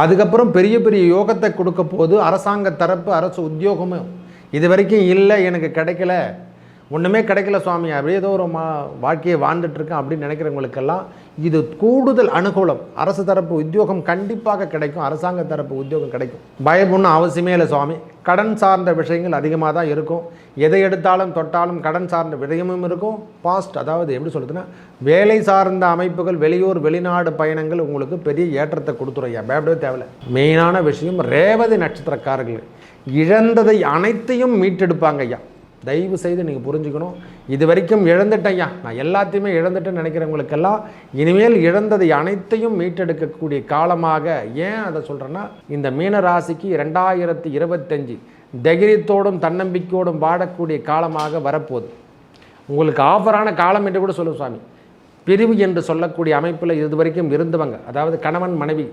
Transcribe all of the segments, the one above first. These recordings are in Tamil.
அதுக்கப்புறம் பெரிய பெரிய யோகத்தை கொடுக்க போது அரசாங்க தரப்பு அரசு உத்தியோகமும் இது வரைக்கும் இல்லை எனக்கு கிடைக்கல. ஒன்றுமே கிடைக்கல சுவாமி. அப்படியே ஏதோ ஒரு மா வாழ்க்கையை வாழ்ந்துட்டுருக்கேன் அப்படின்னு நினைக்கிறவங்களுக்கெல்லாம் இது கூடுதல் அனுகூலம். அரசு தரப்பு உத்தியோகம் கண்டிப்பாக கிடைக்கும். அரசாங்க தரப்பு உத்தியோகம் கிடைக்கும். பயம் ஒன்றும் அவசியமே இல்லை சுவாமி. கடன் சார்ந்த விஷயங்கள் அதிகமாக தான் இருக்கும். எதை எடுத்தாலும் தொட்டாலும் கடன் சார்ந்த விடயமும் இருக்கும். பாஸ்ட் அதாவது எப்படி சொல்லுதுன்னா வேலை சார்ந்த அமைப்புகள் வெளியூர் வெளிநாடு பயணங்கள் உங்களுக்கு பெரிய ஏற்றத்தை கொடுத்துறையா பயப்படவே தேவையில்ல. மெயினான விஷயம் ரேவதி நட்சத்திரக்காரர்கள். இழந்ததை அனைத்தையும் மீட்டெடுப்பாங்க ஐயா. தயவு செய்து நீங்கள் புரிஞ்சுக்கணும். இது வரைக்கும் இழந்துட்டேன் ஐயா நான் எல்லாத்தையுமே இழந்துட்டேன்னு நினைக்கிறவங்களுக்கெல்லாம் இனிமேல் இழந்ததை அனைத்தையும் மீட்டெடுக்கக்கூடிய காலமாக ஏன் அதை சொல்கிறேன்னா இந்த மீன ராசிக்கு ரெண்டாயிரத்தி இருபத்தஞ்சி தைரியத்தோடும் தன்னம்பிக்கையோடும் வாடக்கூடிய காலமாக வரப்போகுது. உங்களுக்கு ஆஃபரான காலம் என்று கூட சொல்லும் சுவாமி. பிரிவு என்று சொல்லக்கூடிய அமைப்பில் இது வரைக்கும் இருந்தவங்க அதாவது கணவன் மனைவி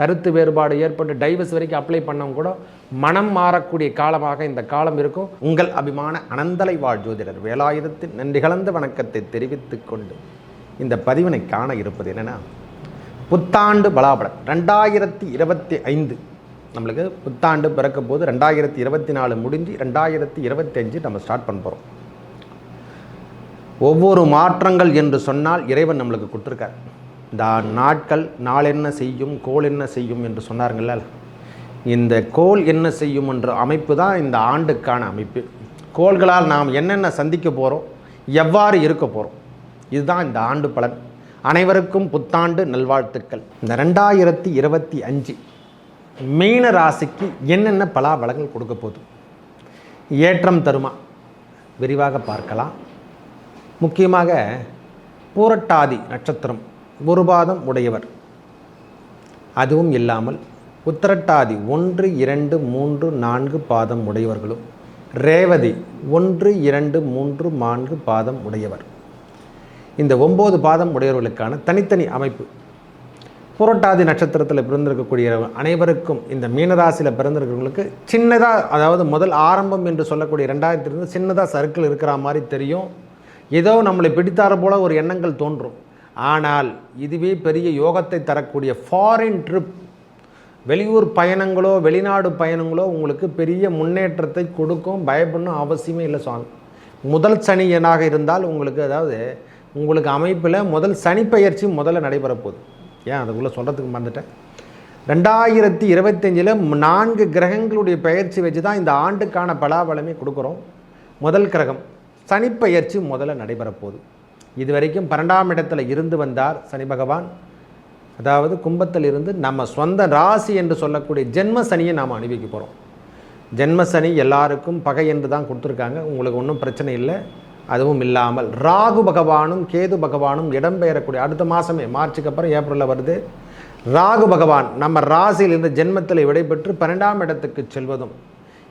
கருத்து வேறுபாடு ஏற்பட்டு டைவர்ஸ் வரைக்கும் அப்ளை பண்ணவங்க கூட மனம் மாறக்கூடிய காலமாக இந்த காலம் இருக்கும். உங்கள் அபிமான அனந்தலை வாழ் ஜோதிடர் வேலாயுதத்தின் நன்றி கலந்த வணக்கத்தை தெரிவித்து கொண்டு இந்த பதிவினை காண இருப்பது என்னென்னா புத்தாண்டு பலாபலம் ரெண்டாயிரத்தி இருபத்தி ஐந்து நம்மளுக்கு புத்தாண்டு பிறக்க போது ரெண்டாயிரத்தி இருபத்தி நாலு முடிஞ்சு ரெண்டாயிரத்தி இருபத்தி அஞ்சு நம்ம ஸ்டார்ட் பண்ண போகிறோம் ஒவ்வொரு மாற்றங்கள் என்று சொன்னால் இறைவன் நம்மளுக்கு கொடுத்துருக்கார். இந்த நாட்கள் நாள் என்ன செய்யும் கோள் என்ன செய்யும் என்று சொன்னாருங்கள்ல இந்த கோள் என்ன செய்யும் என்ற அமைப்பு தான் இந்த ஆண்டுக்கான அமைப்பு. கோள்களால் நாம் என்னென்ன சந்திக்க போகிறோம் எவ்வாறு இருக்க போகிறோம் இதுதான் இந்த ஆண்டு பலன். அனைவருக்கும் புத்தாண்டு நல்வாழ்த்துக்கள். இந்த ரெண்டாயிரத்தி இருபத்தி அஞ்சு மீன ராசிக்கு என்னென்ன பலாபலங்கள் கொடுக்க போதும் ஏற்றம் தருமா? விரிவாக பார்க்கலாம். முக்கியமாக பூரட்டாதி நட்சத்திரம். ஒரு பாதம் உடையவர். அதுவும் இல்லாமல் உத்திரட்டாதி ஒன்று இரண்டு மூன்று நான்கு பாதம் உடையவர்களும் ரேவதி ஒன்று இரண்டு மூன்று நான்கு பாதம் உடையவர். இந்த ஒம்பது பாதம் உடையவர்களுக்கான தனித்தனி அமைப்பு. புரட்டாதி நட்சத்திரத்தில் பிறந்திருக்கக்கூடிய அனைவருக்கும் இந்த மீனராசியில் பிறந்திருக்கிறவங்களுக்கு சின்னதாக அதாவது முதல் ஆரம்பம் என்று சொல்லக்கூடிய ரெண்டாயிரத்திலிருந்து சின்னதாக சர்க்கிள் இருக்கிற மாதிரி தெரியும். ஏதோ நம்மளை பிடித்தார போல ஒரு எண்ணங்கள் தோன்றும். ஆனால் இதுவே பெரிய யோகத்தை தரக்கூடிய ஃபாரின் ட்ரிப் வெளியூர் பயணங்களோ வெளிநாடு பயணங்களோ உங்களுக்கு பெரிய முன்னேற்றத்தை கொடுக்கும் பயப்படணும் அவசியமே இல்லை சுவாமி. முதல் சனியனாக இருந்தால் உங்களுக்கு அதாவது உங்களுக்கு அமைப்பில் முதல் சனி பயிற்சி முதல்ல நடைபெறப்போகுது ஏன்? அதுக்குள்ளே சொல்கிறதுக்கு மறந்துட்டேன். ரெண்டாயிரத்தி இருபத்தஞ்சில் நான்கு கிரகங்களுடைய பயிற்சி வச்சு தான் இந்த ஆண்டுக்கான பலாபலமே கொடுக்குறோம். முதல் கிரகம் சனிப்பெயர்ச்சி முதல்ல நடைபெறப்போகுது இது வரைக்கும் பன்னெண்டாம் இடத்துல இருந்து வந்தார் சனி பகவான். அதாவது கும்பத்தில் இருந்து நம்ம சொந்த ராசி என்று சொல்லக்கூடிய ஜென்ம சனியை நாம் அனுபவிக்க போகிறோம் ஜென்ம சனி எல்லாருக்கும் பகை என்று தான் கொடுத்துருக்காங்க. உங்களுக்கு ஒன்றும் பிரச்சனை இல்லை. அதுவும் இல்லாமல் ராகு பகவானும் கேது பகவானும் இடம்பெயரக்கூடிய அடுத்த மாதமே மார்ச்சுக்கு அப்புறம் ஏப்ரலில் வருது. ராகு பகவான் நம்ம ராசியில் இருந்த ஜென்மத்தில் விடைபெற்று பன்னெண்டாம் இடத்துக்கு செல்வதும்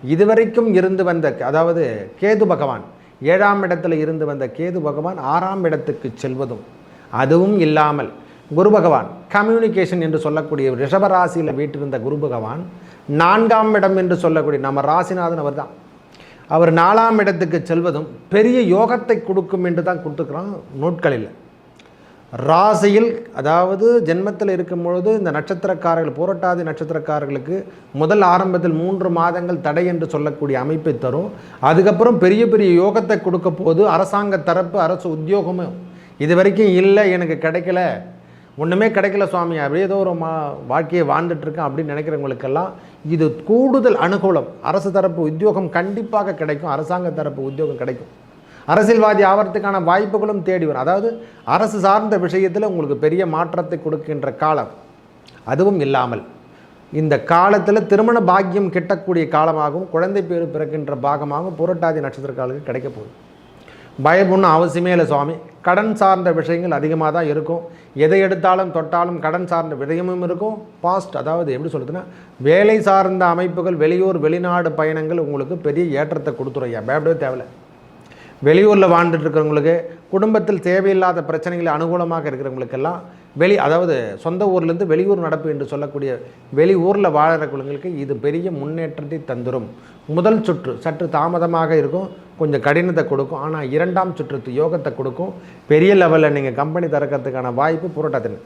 இதுவரைக்கும் இருந்து வந்த அதாவது கேது பகவான் ஏழாம் இடத்துல இருந்து வந்த கேது பகவான் ஆறாம் இடத்துக்கு செல்வதும் அதுவும் இல்லாமல் குரு பகவான் கம்யூனிகேஷன் என்று சொல்லக்கூடிய ரிஷபராசியில் வீட்டிருந்த குரு பகவான் நான்காம் இடம் என்று சொல்லக்கூடிய நம்ம ராசிநாதன் அவர் தான் அவர் நாலாம் இடத்துக்கு செல்வதும் பெரிய யோகத்தை கொடுக்கும் என்று தான் கொடுத்துக்கிறோம் நூட்களில். ராசியில் அதாவது ஜென்மத்தில் இருக்கும் பொழுது இந்த நட்சத்திரக்காரர்கள் புரட்டாதி நட்சத்திரக்காரர்களுக்கு முதல் ஆரம்பத்தில் மூன்று மாதங்கள் தடை என்று சொல்லக்கூடிய அமைப்பை தரும். அதுக்கப்புறம் பெரிய பெரிய யோகத்தை கொடுக்க போது அரசாங்க தரப்பு அரசு உத்தியோகமும் இது வரைக்கும் இல்லை எனக்கு கிடைக்கல ஒன்றுமே கிடைக்கல சுவாமி அப்படியே ஏதோ ஒரு மா வாழ்க்கையை வாழ்ந்துட்டுருக்கேன் அப்படின்னு நினைக்கிறவங்களுக்கெல்லாம் இது கூடுதல் அனுகூலம். அரசு தரப்பு உத்தியோகம் கண்டிப்பாக கிடைக்கும் அரசாங்க தரப்பு உத்தியோகம் கிடைக்கும். அரசியல்வாதி ஆவறதுக்கான வாய்ப்புகளும் தேடி வரும். அதாவது அரசு சார்ந்த விஷயத்தில் உங்களுக்கு பெரிய மாற்றத்தை கொடுக்கின்ற காலம் அதுவும் இல்லாமல் இந்த காலத்தில் திருமண பாக்கியம் கிட்டக்கூடிய காலமாகவும் குழந்தை பேர் பிறக்கின்ற பாகமாகவும் புரட்டாதி நட்சத்திரக்காலுக்கு கிடைக்க போகுது. பயம் அவசியமே இல்லை சுவாமி. கடன் சார்ந்த விஷயங்கள் அதிகமாக தான் இருக்கும். எதை எடுத்தாலும் தொட்டாலும் கடன் சார்ந்த விதயமும் இருக்கும். பாஸ்ட் அதாவது எப்படி சொல்லுதுன்னா வேலை சார்ந்த அமைப்புகள் வெளியூர் வெளிநாடு பயணங்கள் உங்களுக்கு பெரிய ஏற்றத்தை கொடுத்துருயா பயப்படவே தேவையில்லை. வெளியூரில் வாழ்ந்துட்டு இருக்கிறவங்களுக்கு குடும்பத்தில் தேவையில்லாத பிரச்சனைகள் அனுகூலமாக இருக்கிறவங்களுக்கெல்லாம் வெளி அதாவது சொந்த ஊர்லேருந்து வெளியூர் நடப்பு என்று சொல்லக்கூடிய வெளி ஊரில் வாழறவங்களுக்கு இது பெரிய முன்னேற்றத்தை தந்துடும் முதல் சுற்று சற்று தாமதமாக இருக்கும் கொஞ்சம் கடினத்தை கொடுக்கும் ஆனால் இரண்டாம் சுற்று யோகத்தை கொடுக்கும். பெரிய லெவலில் நீங்கள் கம்பெனி திறக்கிறதுக்கான வாய்ப்பு புரட்டத்தின்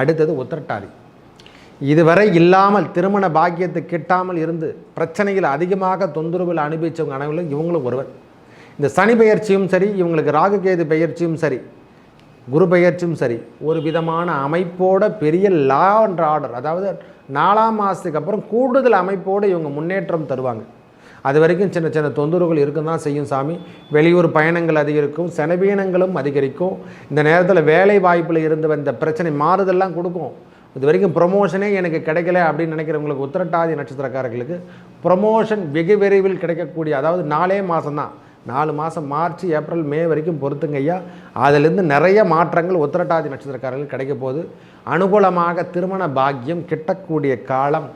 அடுத்தது உத்திரட்டாதி. இதுவரை இல்லாமல் திருமண பாக்கியத்தை கிட்டாமல் இருந்து பிரச்சனைகள் அதிகமாக தொந்தரவில் அனுபவித்தவங்க அனைவரும் இவங்களும் ஒருவர். இந்த சனி பெயர்ச்சியும் சரி இவங்களுக்கு ராகுகேது பெயர்ச்சியும் சரி குரு பெயர்ச்சியும் சரி ஒரு விதமான அமைப்போட பெரிய லா அண்ட் ஆர்டர் அதாவது நாலாம் மாதத்துக்கு அப்புறம் கூடுதல் அமைப்போடு இவங்க முன்னேற்றம் தருவாங்க. அது வரைக்கும் சின்ன சின்ன தொந்தரவுகள் இருக்கும் தான் செய்யும் சாமி. வெளியூர் பயணங்கள் அதிகரிக்கும் செனவீனங்களும் அதிகரிக்கும். இந்த நேரத்தில் வேலை வாய்ப்பில் இருந்து வந்த பிரச்சனை மாறுதெல்லாம் கொடுக்கும். இது வரைக்கும் ப்ரொமோஷனே எனக்கு கிடைக்கல அப்படின்னு நினைக்கிறவங்களுக்கு உத்திரட்டாதி நட்சத்திரக்காரர்களுக்கு ப்ரொமோஷன் வெகு விரைவில் கிடைக்கக்கூடிய அதாவது நாலே மாதம்தான் நாலு மாதம் மார்ச் ஏப்ரல் மே வரைக்கும் பொறுத்துங்க ஐயா. அதிலிருந்து நிறைய மாற்றங்கள் உத்திரட்டாதி நட்சத்திரக்காரர்கள் கிடைக்க போகுது. அனுகூலமாக திருமண பாக்கியம் கிட்டக்கூடிய காலம்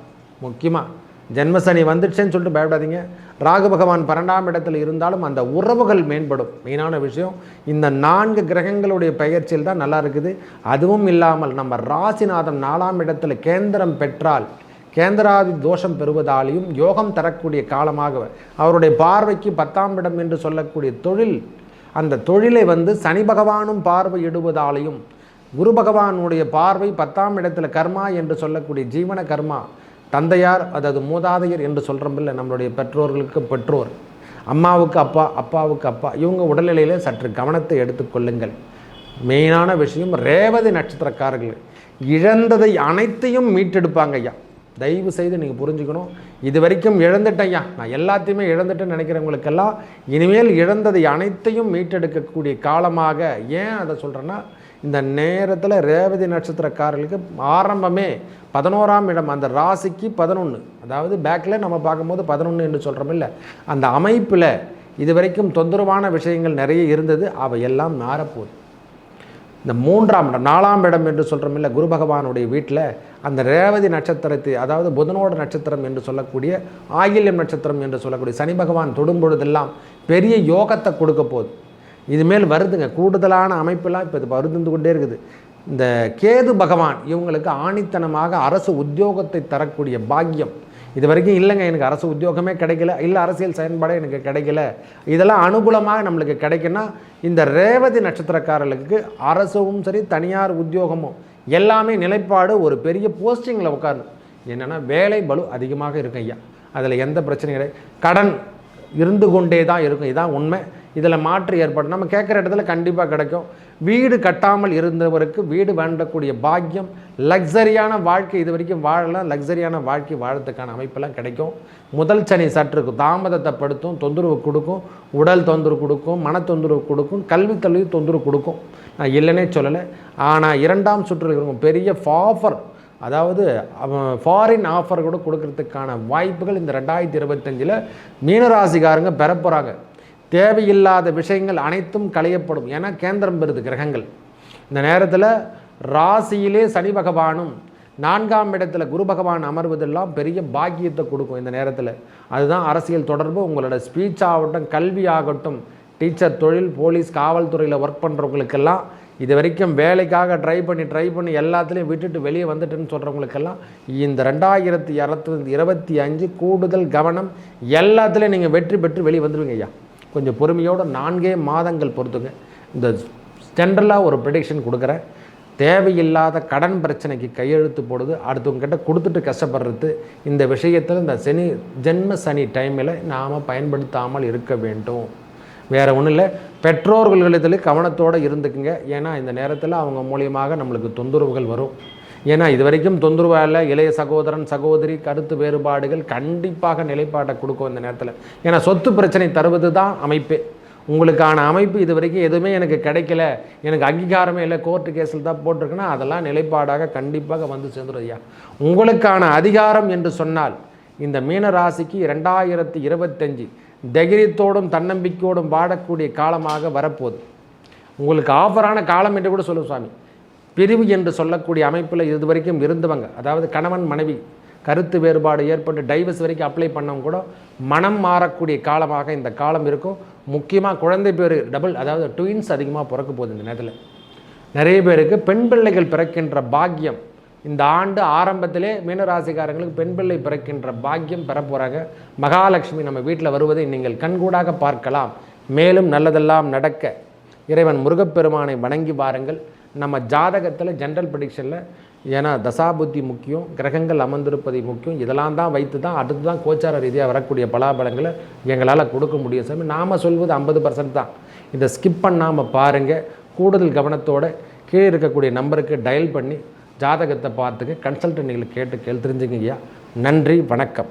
முக்கியமாக ஜென்மசனி வந்துடுச்சேன்னு சொல்லிட்டு பயப்படாதீங்க. ராகு பகவான் பன்னெண்டாம் இடத்தில் இருந்தாலும் அந்த உறவுகள் மேம்படும். மெயினான விஷயம் இந்த நான்கு கிரகங்களுடைய பெயர்ச்சியில் தான் நல்லா இருக்குது. அதுவும் இல்லாமல் நம்ம ராசிநாதம் நாலாம் இடத்தில் கேந்திரம் பெற்றால் கேந்திராதி தோஷம் பெறுவதாலேயும் யோகம் தரக்கூடிய காலமாக அவருடைய பார்வைக்கு பத்தாம் இடம் என்று சொல்லக்கூடிய தொழில் அந்த தொழிலை வந்து சனி பகவானும் பார்வையிடுவதாலேயும் குரு பகவானுடைய பார்வை பத்தாம் இடத்துல கர்மா என்று சொல்லக்கூடிய ஜீவன கர்மா தந்தையார் அதாவது மூதாதையர் என்று சொல்கிறோமில்ல நம்மளுடைய பெற்றோர்களுக்கு பெற்றோர் அம்மாவுக்கு அப்பா அப்பாவுக்கு அப்பா இவங்க உடல்நிலையிலே சற்று கவனத்தை எடுத்துக்கொள்ளுங்கள் மெயினான விஷயம் ரேவதி நட்சத்திரக்காரர்கள் இழந்ததை அனைத்தையும் மீட்டெடுப்பாங்க ஐயா. தயவு செய்து நீங்கள் புரிஞ்சுக்கணும். இது வரைக்கும் இழந்துட்டேன் ஐயா. நான் எல்லாத்தையுமே இழந்துட்டேன்னு நினைக்கிறவங்களுக்கெல்லாம் இனிமேல் இழந்ததை அனைத்தையும் மீட்டெடுக்கக்கூடிய காலமாக ஏன் அதை சொல்கிறேன்னா இந்த நேரத்தில் ரேவதி நட்சத்திரக்காரர்களுக்கு ஆரம்பமே பதினோராம் இடம். அந்த ராசிக்கு பதினொன்று அதாவது பேக்கில் நம்ம பார்க்கும்போது பதினொன்று என்று சொல்கிறோம் இல்லை. அந்த அமைப்பில் இது வரைக்கும் தொந்தரவான விஷயங்கள் நிறைய இருந்தது. அவை எல்லாம் மாறப்போகுது. இந்த மூன்றாம் இடம் நாலாம் இடம் என்று சொல்கிறோம் இல்லை குரு பகவானுடைய வீட்டில் அந்த ரேவதி நட்சத்திரத்தை அதாவது புதனோட நட்சத்திரம் என்று சொல்லக்கூடிய ஆயில்யம் நட்சத்திரம் என்று சொல்லக்கூடிய சனி பகவான் தொடும் பொழுதெல்லாம் பெரிய யோகத்தை கொடுக்க போகுது. இதுமேல் வருதுங்க கூடுதலான அமைப்பெல்லாம் இப்போ இது வருந்து கொண்டே இருக்குது. இந்த கேது பகவான் இவங்களுக்கு ஆணித்தனமாக அரசு உத்தியோகத்தை தரக்கூடிய பாக்கியம். இது வரைக்கும் இல்லைங்க எனக்கு அரசு உத்தியோகமே கிடைக்கல. இல்லை அரசியல் செயல்பாடே எனக்கு கிடைக்கல. இதெல்லாம் அனுகூலமாக நம்மளுக்கு கிடைக்குன்னா இந்த ரேவதி நட்சத்திரக்காரர்களுக்கு அரசும் சரி தனியார் உத்தியோகமும் எல்லாமே நிலைப்பாடு ஒரு பெரிய போஸ்டிங்கில் உட்காரணும். என்னென்னா வேலை பலு அதிகமாக இருக்கும் ஐயா. அதில் எந்த பிரச்சனையும் கிடையாது கடன் இருந்து கொண்டே தான் இருக்கும். இதான் உண்மை. இதில் மாற்று ஏற்படும். நம்ம கேட்குற இடத்துல கண்டிப்பாக கிடைக்கும். வீடு கட்டாமல் இருந்தவருக்கு வீடு வேண்டக்கூடிய பாக்கியம் லக்ஸரியான வாழ்க்கை இது வரைக்கும் வாழலாம். லக்ஸரியான வாழ்க்கை வாழறதுக்கான அமைப்பெல்லாம் கிடைக்கும். முதல் சனி சற்றுக்கு தாமதத்தை படுத்தும் தொந்தரவு கொடுக்கும் உடல் தொந்தரவு கொடுக்கும் மன தொந்தரவு கொடுக்கும் கல்வி தொழில் தொந்தரவு கொடுக்கும். நான் இல்லைன்னே சொல்லலை. ஆனால் இரண்டாம் சுற்றில் இருக்கும் பெரிய ஃபாஃபர் அதாவது ஃபாரின் ஆஃபர் கூட கொடுக்கறதுக்கான வாய்ப்புகள் இந்த ரெண்டாயிரத்தி இருபத்தஞ்சில் மீனராசிக்காரங்க பெறப்போகிறாங்க தேவையில்லாத விஷயங்கள் அனைத்தும் களையப்படும். ஏன்னா கேந்திரம் பெறுது கிரகங்கள். இந்த நேரத்தில் ராசியிலே சனி பகவானும் நான்காம் இடத்துல குரு பகவான் அமர்வதெல்லாம் பெரிய பாக்கியத்தை கொடுக்கும் இந்த நேரத்தில். அதுதான் அரசியல் தொடர்பு. உங்களோட ஸ்பீச் ஆகட்டும் கல்வி ஆகட்டும் டீச்சர் தொழில் போலீஸ் காவல்துறையில் ஒர்க் பண்ணுறவங்களுக்கெல்லாம் இது வரைக்கும் வேலைக்காக ட்ரை பண்ணி ட்ரை பண்ணி எல்லாத்துலேயும் விட்டுட்டு வெளியே வந்துட்டுன்னு சொல்கிறவங்களுக்கெல்லாம் இந்த ரெண்டாயிரத்தி இரத்து இருபத்தி அஞ்சு கூடுதல் கவனம் எல்லாத்துலேயும் நீங்கள் வெற்றி பெற்று வெளியே வந்துடுவீங்க ஐயா. கொஞ்சம் பொறுமையோடு நான்கே மாதங்கள் பொறுத்துங்க. இந்த ஜென்ரலாக ஒரு ப்ரெடிக்ஷன் கொடுக்குறேன். தேவையில்லாத கடன் பிரச்சனைக்கு கையெழுத்து போடுது. அடுத்தவங்ககிட்ட கொடுத்துட்டு கஷ்டப்படுறது. இந்த விஷயத்தில் இந்த சனி ஜென்ம சனி டைமில் நாம் பயன்படுத்தாமல் இருக்க வேண்டும். வேறு ஒன்றும் இல்லை. பெற்றோர்களிடத்தில் கவனத்தோடு இருந்துக்குங்க. ஏன்னா இந்த நேரத்தில் அவங்க மூலியமாக நம்மளுக்கு தொந்தரவுகள் வரும். ஏன்னா இது வரைக்கும் தொந்தரவாக இளைய சகோதரன் சகோதரி கருத்து வேறுபாடுகள் கண்டிப்பாக நிலைப்பாட்டை கொடுக்கும் இந்த நேரத்தில். ஏன்னா சொத்து பிரச்சனை தருவது தான் அமைப்பு. உங்களுக்கான அமைப்பு இது வரைக்கும் எதுவுமே எனக்கு கிடைக்கல எனக்கு அங்கீகாரமே இல்லை கோர்ட்டு கேஸில் தான் போட்டிருக்குன்னா அதெல்லாம் நிலைப்பாடாக கண்டிப்பாக வந்து சேர்ந்துடும் ஐயா. உங்களுக்கான அதிகாரம் என்று சொன்னால் இந்த மீன ராசிக்கு ரெண்டாயிரத்தி இருபத்தஞ்சி தைரியத்தோடும் தன்னம்பிக்கையோடும் வாடக்கூடிய காலமாக வரப்போகுது. உங்களுக்கு ஆஃபரான காலம் என்று கூட சொல்லு சுவாமி. பிரிவு என்று சொல்லக்கூடிய அமைப்பில் இது வரைக்கும் இருந்தவங்க அதாவது கணவன் மனைவி கருத்து வேறுபாடு ஏற்பட்டு டைவர்ஸ் வரைக்கும் அப்ளை பண்ணவங்க கூட மனம் மாறக்கூடிய காலமாக இந்த காலம் இருக்கும். முக்கியமாக குழந்தை பேர் டபுள் அதாவது ட்வின்ஸ் அதிகமாக பிறக்க போகுது இந்த நேரத்தில். நிறைய பேருக்கு பெண் பிள்ளைகள் பிறக்கின்ற பாக்கியம் இந்த ஆண்டு ஆரம்பத்திலே மீனராசிக்காரங்களுக்கு பெண் பிள்ளை பிறக்கின்ற பாக்கியம் பெற போகிறாங்க மகாலட்சுமி நம்ம வீட்டில் வருவதை நீங்கள் கண்கூடாக பார்க்கலாம். மேலும் நல்லதெல்லாம் நடக்க இறைவன் முருகப்பெருமானை வணங்கி பாருங்கள் நம்ம ஜாதகத்தில் ஜென்ரல் ப்ரடிக்ஷனில் ஏன்னா தசாபுத்தி முக்கியம் கிரகங்கள் அமர்ந்திருப்பதை முக்கியம் இதெல்லாம் தான் வைத்து தான் அடுத்து தான் கோச்சார ரீதியாக வரக்கூடிய பலாபலங்களை எங்களால் கொடுக்க முடியும் சாமி. நாம் சொல்வது ஐம்பது பர்சன்ட் தான். இதை ஸ்கிப் பண்ணாமல் பாருங்கள் கூடுதல் கவனத்தோடு கீழே இருக்கக்கூடிய நம்பருக்கு டயல் பண்ணி ஜாதகத்தை பார்த்துக்க கன்சல்டன்ட்களை கேட்டு கேள் தெரிஞ்சுங்க நன்றி வணக்கம்.